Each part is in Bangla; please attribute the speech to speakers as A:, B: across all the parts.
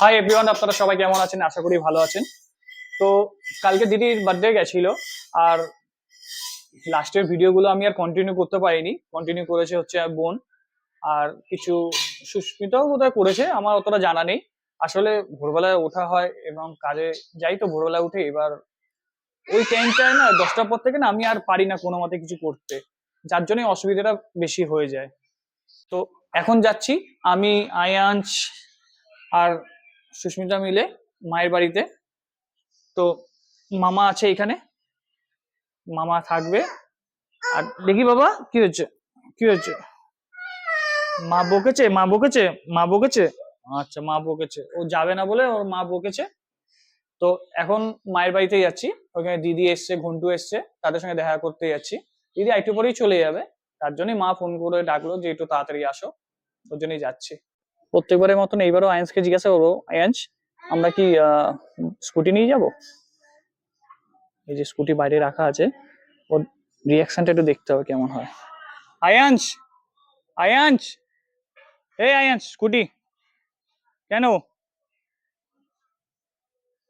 A: হাই এভরিওয়ান আপনারা সবাই কেমন আছেন? আশা করি ভালো আছেন। তো কালকে দিদির বার্থডে গেছিল, আর লাস্টের ভিডিওগুলো আমি আর কন্টিনিউ করতে পারিনি। কন্টিনিউ করেছে হচ্ছে বোন, আর কিছু সুস্মিতাও বোধহয় করেছে, আমার অতটা জানা নেই। আসলে ভোরবেলায় ওঠা হয় এবং কাজে যাই তো ভোরবেলায় উঠে, এবার ওই টাইমটায় না দশটার পর থেকে না আমি আর পারি না কোনো মতে কিছু করতে। যার জন্য অসুবিধাটা বেশি হয়ে যায়। তো এখন যাচ্ছি, আমি আয়াঞ্চ আর সুস্মিতা মিলে মায়ের বাড়িতে। তো মামা আছে এখানে। মামা থাকবে। আর দেখি বাবা, কি হচ্ছে কি হচ্ছে মা বকেছে? মা বকেছে? মা বকেছে? আচ্ছা মা বকেছে। ও যাবে না বলে ওর মা বকেছে। তো এখন মায়ের বাড়িতে যাচ্ছি ওখানে দিদি এসছে, ঘন্টু এসছে। তাদের সঙ্গে দেখা করতে যাচ্ছি দিদি একটু পরেই চলে যাবে। তার জন্যই মা ফোন করে ডাকলো যে, একটু তাড়াতাড়ি আসো। ওর জন্যই যাচ্ছি। প্রত্যেকবারের মতন এইবারও আয়ান্সকে জিজ্ঞাসা করব আয়ান্স আমরা কি স্কুটি নিয়ে যাব? এই যে স্কুটি বাইরে রাখা আছে, ওর রিয়াকশনটা একটু দেখতে হবে কেমন হয়। আয়ান্স আয়ান্স এই আয়ান্স স্কুটি। কেন?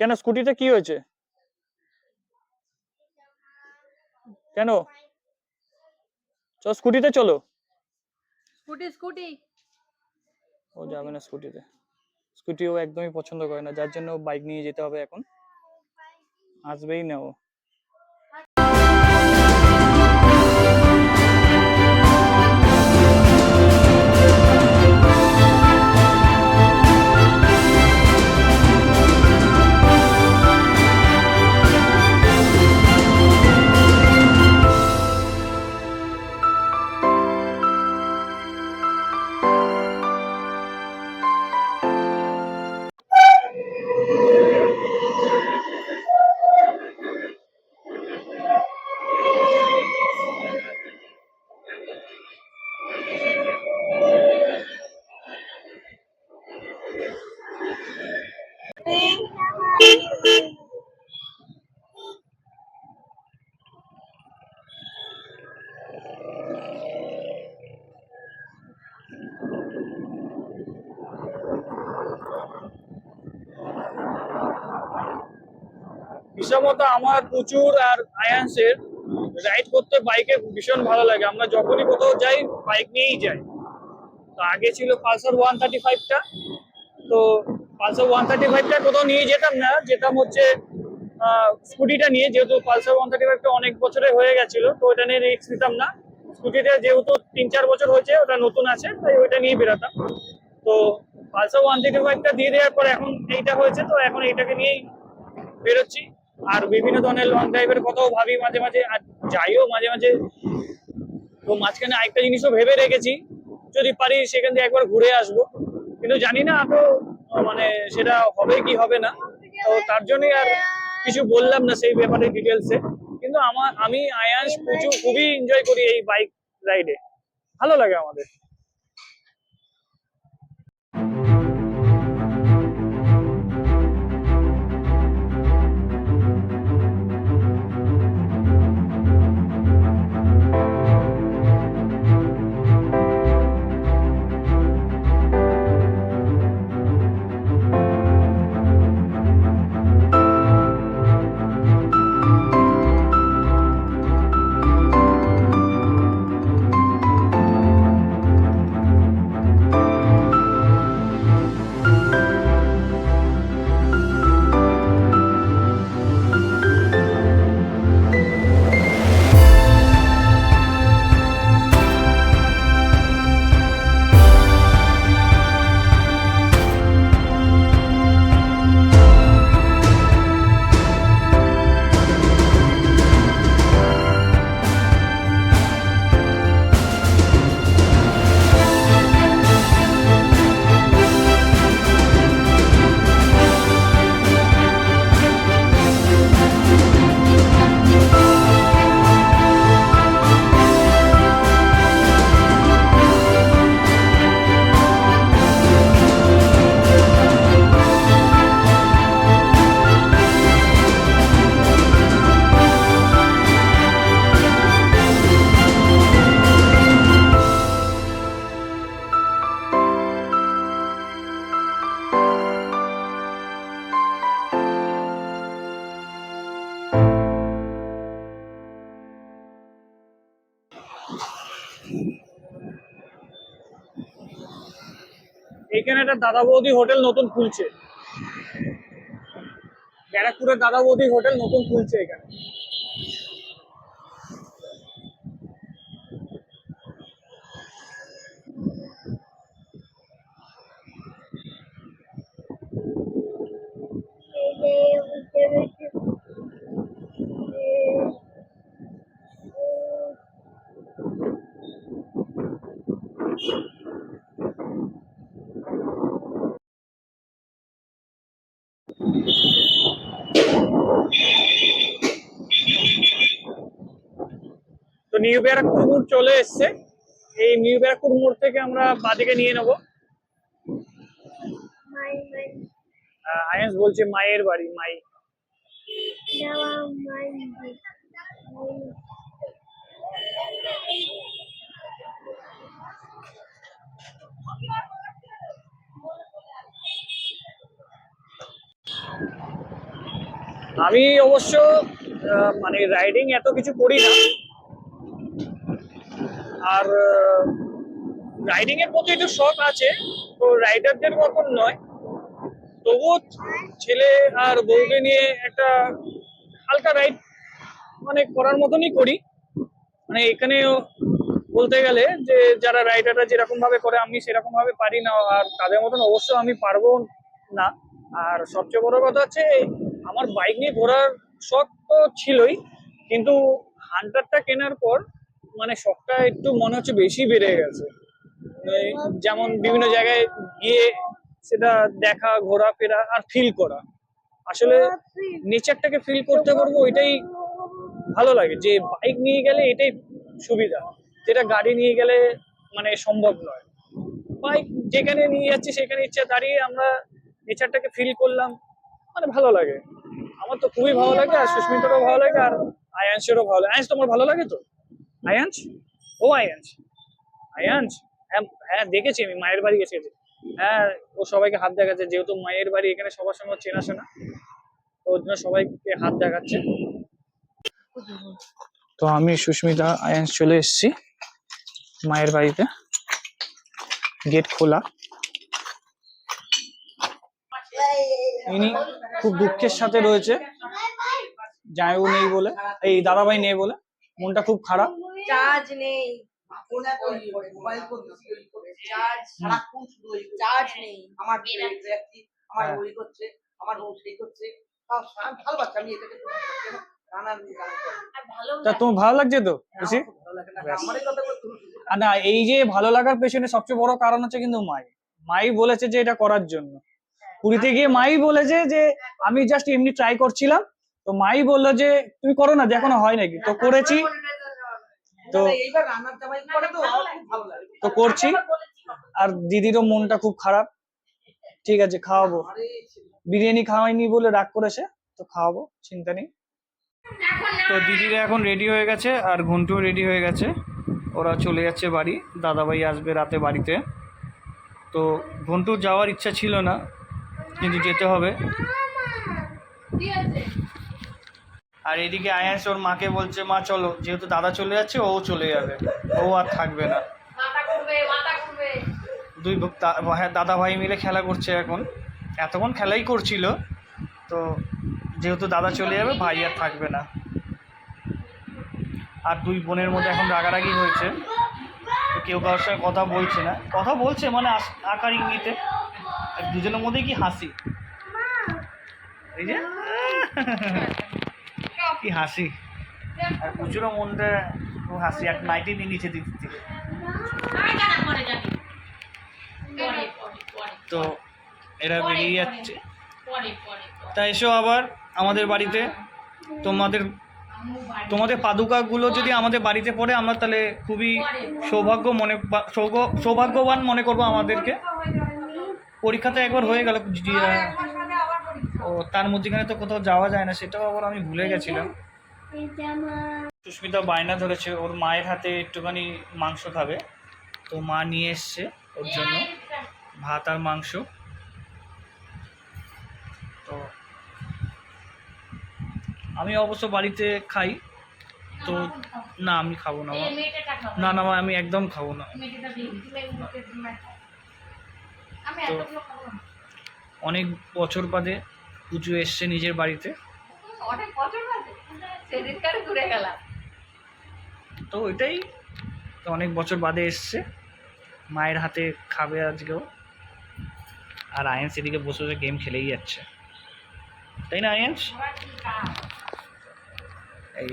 A: কেন স্কুটিতে কি হয়েছে? কেন? চলো স্কুটিতে চলো।
B: Scooty scooty.
A: ও যাবে না স্কুটিতে। স্কুটি ও একদমই পছন্দ করে না যার জন্য বাইক নিয়ে যেতে হবে এখন। আসবেই না ও। হিসাবমতো আমার প্রচুর আর আয়ান্সের রাইড করতে বাইকে ভীষণ ভালো লাগে। আমরা যখনই কোথাও যাই বাইক নিয়েই যাই। তো আগে ছিল পালসার ওয়ান থার্টি ফাইভটা তো পালসার ওয়ান থার্টি ফাইভটা কোথাও নিয়ে যেতাম না, যেতাম হচ্ছে স্কুটিটা নিয়ে, যেহেতু পালসার ওয়ান থার্টি ফাইভটা অনেক বছরে হয়ে গেছিল, তো ওটা নিয়ে রিস্ক নিতাম না। স্কুটিটা যেহেতু তিন চার বছর হয়েছে, ওটা নতুন আছে, তাই ওইটা নিয়ে বেরোতাম তো পালসার ওয়ান থার্টি ফাইভটা দিয়ে দেওয়ার পর এখন এইটা হয়েছে, তো এখন এইটাকে নিয়েই বেরোচ্ছি। আর বিভিন্ন ধরনের লং ড্রাইভের কথাও ভাবি মাঝে মাঝে, আর যাইও মাঝে মাঝে। তো মাঝখানে আরেকটা জিনিসও ভেবে রেখেছি, যদি পারি সেখান থেকে একবার ঘুরে আসব। কিন্তু জানি না, তো মানে সেটা হবে কি হবে না? তো তার জন্যই আর কিছু বললাম না সেই ব্যাপারে ডিটেলসে কিন্তু আমার আমি, আয়াস প্রচুর খুবই এনজয় করি এই বাইক রাইডে ভালো লাগে আমাদের। এইখানে একটা দাদা বৌদি হোটেল নতুন খুলছে। ব্যারাকপুরের দাদা বৌদি হোটেল নতুন খুলছে এখানে। নিউ ব্যারাকপুর মোড় চলে এসছে। এই নিউ ব্যারাকপুর মোড় থেকে আমরা বাদিকে নিয়ে নেব। আয়াস বলছে মায়ের বাড়ি মাই। আমি অবশ্য মানে রাইডিং এত কিছু করি না। আর রাইডিং এর প্রতি একটু শখ আছে, তো রাইডারদের মতন নয়। তবুও ছেলে আর বউকে নিয়ে একটা হালকা রাইড মানে করার মতনই করি। মানে এখানে বলতে গেলে যে, যারা রাইডাররা যেরকম ভাবে করে, আমি সেরকম ভাবে পারি না, আর তাদের মতন অবশ্য আমি পারব না। আর সবচেয়ে বড় কথা হচ্ছে আমার বাইক নিয়ে ঘোরার শখ তো ছিলই, কিন্তু হান্টারটা কেনার পর মানে শখটা একটু মনে হচ্ছে বেশি বেড়ে গেছে। যেমন বিভিন্ন জায়গায় গিয়ে সেটা দেখা, ঘোরাফেরা আর ফিল করা। আসলে নেচারটাকে ফিল করতে পারব ওইটাই ভালো লাগে। যে বাইক নিয়ে গেলে এটাই সুবিধা। যেটা গাড়ি নিয়ে গেলে মানে সম্ভব নয়। বাইক যেখানে নিয়ে যাচ্ছি, সেখানে ইচ্ছা দাঁড়িয়ে আমরা নেচারটাকে ফিল করলাম মানে ভালো লাগে। আমার তো খুবই ভালো লাগে, আর সুস্মিতারও ভালো লাগে, আর আয়াংশেরও ভালো লাগে। আয়াংশ তোমার ভালো লাগে তো? আয়াংশ ও আয়াংশ আয়াংশ হ্যাঁ হ্যাঁ দেখেছি আমি, মায়ের বাড়ি গেছি হ্যাঁ ও সবাইকে হাত দেখাচ্ছে, যেহেতু মায়ের বাড়ি এখানে সবার সঙ্গে চেনাশোনা তো ওর জন্য সবাইকে হাত দেখাচ্ছে। তো আমি সুস্মিতা আয়াংশ চলে এসেছি মায়ের বাড়িতে। গেট খোলা। ইনি খুব দুঃখের সাথে রয়েছে। জায়গা নেই বলে, এই দাদাভাই নেই বলে। মনটা খুব খারাপ।
B: চার্জ নেই। চার্জ
C: সারাক্ষণ শুধু ওই করছে।
B: চার্জ নেই।
C: আমার আমার
A: হ্যাঁ।
C: ওই করছে আমার বউ সেই করছে। ভালো পাচ্ছি আমি এটাকে খুব ভালো পাচ্ছি। রান্নার গান করে।
B: আর
A: তা তোমার ভালো লাগছে তো আর না এই যে ভালো লাগার পেছনে সবচেয়ে বড় কারণ হচ্ছে কিন্তু মাই। মাই বলেছে যে এটা করার জন্য। পুরীতে গিয়ে মাই বলেছে যে আমি জাস্ট এমনি ট্রাই করছিলাম। তো মাই বলল যে তুমি করো না দেখো না হয় নাকি? তো করেছি। তো
C: না, এইবার রান্নার জামাই করে তো
A: করছি আর দিদিরও মনটা খুব খারাপ ঠিক আছে খাওয়াবো বিরিয়ানি খাওয়াইনি বলে রাগ করেছে তো খাওয়াবো চিন্তা নেই তো দিদিরা এখন রেডি হয়ে গেছে আর ঘন্টুও রেডি হয়ে গেছে ওরা চলে যাচ্ছে বাড়ি দাদাভাই আসবে রাতে বাড়িতে তো ঘন্টুর যাওয়ার ইচ্ছা ছিল না কিন্তু যেতে হবে আর এদিকে আয়াস ওর মাকে বলছে মা চলো। যেহেতু দাদা চলে যাচ্ছে ও চলে যাবে। ও আর থাকবে না। দুই হ্যাঁ দাদা ভাই মিলে খেলা করছে এখন। এতক্ষণ খেলাই করছিল তো যেহেতু দাদা চলে যাবে ভাই আর থাকবে না। আর দুই বোনের মধ্যে এখন রাগারাগি হয়েছে। তো কেউ কারোর সঙ্গে কথা বলছে না। কথা বলছে মানে আকার ইঙ্গিতে। আর দুজনের মধ্যেই কি হাসি? এই যে কি হাসি? আর প্রচুরও মনটা খুব হাসি এক নাইটি নিয়ে নিচে দিক থেকে তো এরা বেরিয়ে যাচ্ছে। তা এসো আবার আমাদের বাড়িতে। তোমাদের তোমাদের পাদুকাগুলো যদি আমাদের বাড়িতে পড়ে আমরা তাহলে খুবই সৌভাগ্য মনে সৌগ- সৌভাগ্যবান মনে করব আমাদেরকে। পরীক্ষাতে একবার হয়ে গেল ও তার মধ্যেখানে তো কোথাও যাওয়া যায় না, সেটাও আবার আমি ভুলে গেছিলাম। সুস্মিতা বায়না ধরেছে, ওর মায়ের হাতে একটুখানি মাংস খাবে। তো মা নিয়ে এসছে ওর জন্য ভাত আর মাংস। তো আমি অবশ্য বাড়িতে খাই। তো না, আমি খাব না না না আমি একদম খাব না। তো। অনেক বছর বাদে পুজো এসছে নিজের বাড়িতে। তো ওইটাই তো অনেক বছর বাদে এসছে। মায়ের হাতে খাবে আজকেও। আর আয়েন্স এদিকে বসে বসে গেম খেলেই যাচ্ছে। তাই না আয়েন্স? এই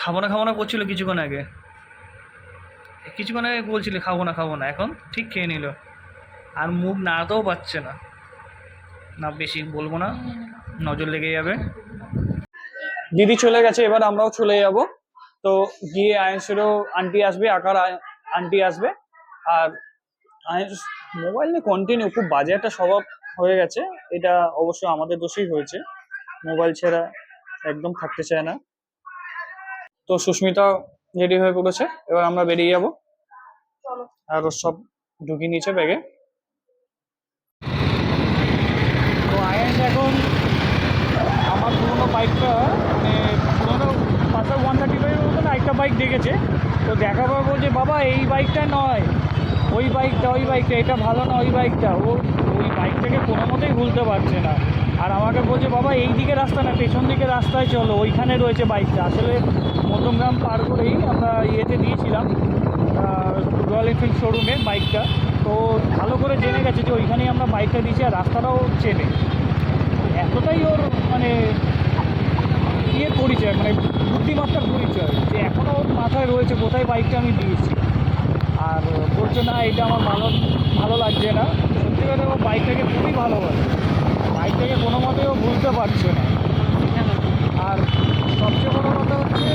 A: খাব না খাব না করছিল কিছুক্ষণ আগে। কিছুক্ষণ আগে বলছিল খাব না খাব না। এখন ঠিক খেয়ে নিল। আর মুখ নাড়াতেও পারছে না। না, বেশি বলব না। নজর লেগে যাবে। দিদি চলে গেছে, এবার আমরাও চলে যাব। তো গিয়ে আয়েন্সেরও আন্টি আসবে, আকার আন্টি আসবে। আর মোবাইল নিয়ে কন্টিনিউ খুব বাজে একটা স্বভাব হয়ে গেছে। এটা অবশ্য আমাদের দোষেই হয়েছে। মোবাইল ছাড়া একদম থাকতে চায় না। তো সুস্মিতা রেডি হয়ে পড়েছে। এবার আমরা বেরিয়ে যাব। আর সব ঢুকিয়ে নিয়েছে ব্যাগে তো আয়েন্স এখন আমার পুরোনো বাইকটা মানে পুরোনো পাশে ওয়ান থার্টি ফাইভের মতন একটা বাইক দেখেছে। তো দেখার পর বলছে, বাবা, এই বাইকটা নয়। ওই বাইকটা ওই বাইকটা এটা ভালো না ওই বাইকটা ও ওই বাইকটাকে কোনো মতেই ভুলতে পারছে না। আর আমাকে বলছে, বাবা, এই দিকে রাস্তা না, পেছন দিকে রাস্তায় চলো, ওইখানে রয়েছে বাইকটা আসলে মধ্যমগ্রাম পার করেই আমরা ইয়েতে দিয়েছিলাম রয়্যাল এনফিল্ড শোরুমে বাইকটা তো ভালো করে জেনে গেছে যে ওইখানেই আমরা বাইকটা দিয়েছি আর রাস্তাটাও চেনে। এতটাই ওর মানে পরিচয় মানে বুদ্ধিমত্তার পরিচয়, যে এখনও মাথায় রয়েছে কোথায় বাইকটা আমি দিয়েছি। আর বলছে, না, এটা আমার ভালো ভালো লাগছে না। সত্যি কথা, ও বাইকটাকে খুবই ভালোবাসে। বাইকটাকে কোনো মতেও ভুলতে পারছে না। আর সবচেয়ে বড় কথা হচ্ছে,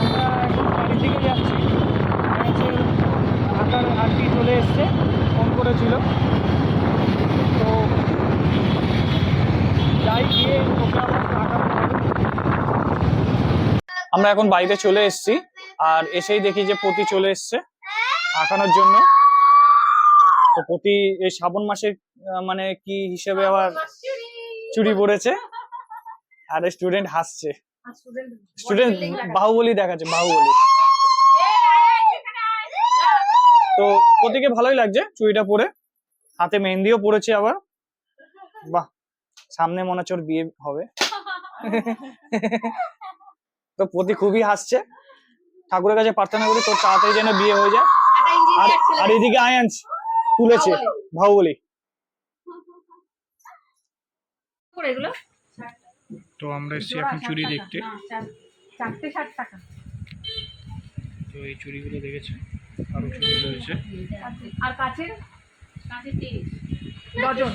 A: আমরা এখন বাড়ির দিকে যাচ্ছি। হচ্ছে, ঢাকার আন্টি চলে এসছে, ফোন করেছিল। তো যাই গিয়ে ওকে আমরা টাকা আমরা এখন বাড়িতে চলে এসেছি। আর এসেই দেখি যে পতি চলে এসছে আঁকানোর জন্য। তো পতি এই শ্রাবণ মাসে মানে কি হিসেবে আবার চুরি পড়েছে? আর স্টুডেন্ট হাসছে। স্টুডেন্ট বাহুবলী দেখাচ্ছে, বাহুবলী। তো পতিকে ভালোই লাগছে চুড়িটা পরে। হাতে মেহেন্দিও পড়েছে আবার। বাহ, সামনে মনে হচ্ছে বিয়ে হবে। তো প্রতি খুবই হাসছে। ঠাকুরের কাছে প্রার্থনা করি তোর তাড়াতাড়ি যেন বিয়ে হয়ে যায়। আর আর এদিকে আয়ান্স তুলেছে বাহুবলী তো আমরা এসেছি এখন চুড়ি দেখতে।
B: চারটে ষাট টাকা।
A: তো এই চুড়িগুলো দেখেছে? আরও চুড়ি রয়েছে।
B: আর কাছের কাছের তিরিশ ডজন।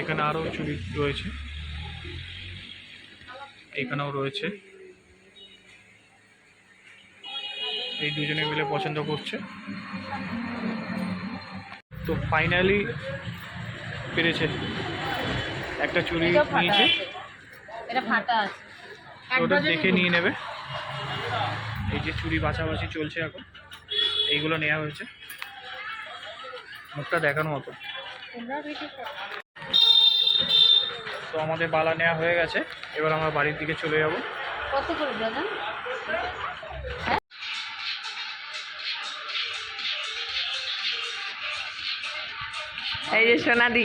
A: এখানে আরও চুড়ি রয়েছে। এখানেও রয়েছে। এই দুজনে মিলে পছন্দ করছে। তো ফাইনালি পেরেছে। একটা চুরি নিয়েছে।
B: এটা ফাটা আছে।
A: তো ওটা দেখে নিয়ে নেবে। এই যে চুড়ি বাছাবাছি চলছে এখন। এইগুলো নেওয়া হয়েছে। মুখটা দেখানো মতো তো আমাদের বালা নেওয়া হয়ে গেছে। এবার আমরা বাড়ির দিকে চলে যাব।
B: কত করে ডজন
D: এই যে সোনাদি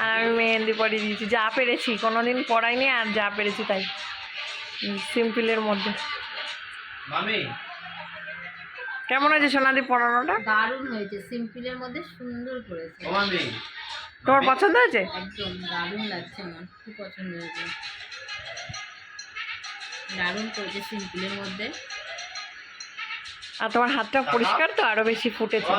D: আর আমি মেহেন্দি পরিয়ে দিয়েছি। যা পেরেছি কোনোদিন পড়াইনি আর যা পেরেছি তাই। সিম্পলের মধ্যে।
C: মামি।
D: কেমন হয়েছে সোনাদি পড়ানোটা?
B: দারুণ হয়েছে সিম্পলের মধ্যে সুন্দর করেছে।
C: ও মামি।
D: তোমার পছন্দ হয়েছে?
B: একদম দারুণ লাগছে আমার খুব পছন্দ হয়েছে। দারুণ করেছে সিম্পলের মধ্যে।
D: আর তোমার হাতটা পরিষ্কার তো আরও বেশি ফুটেছে।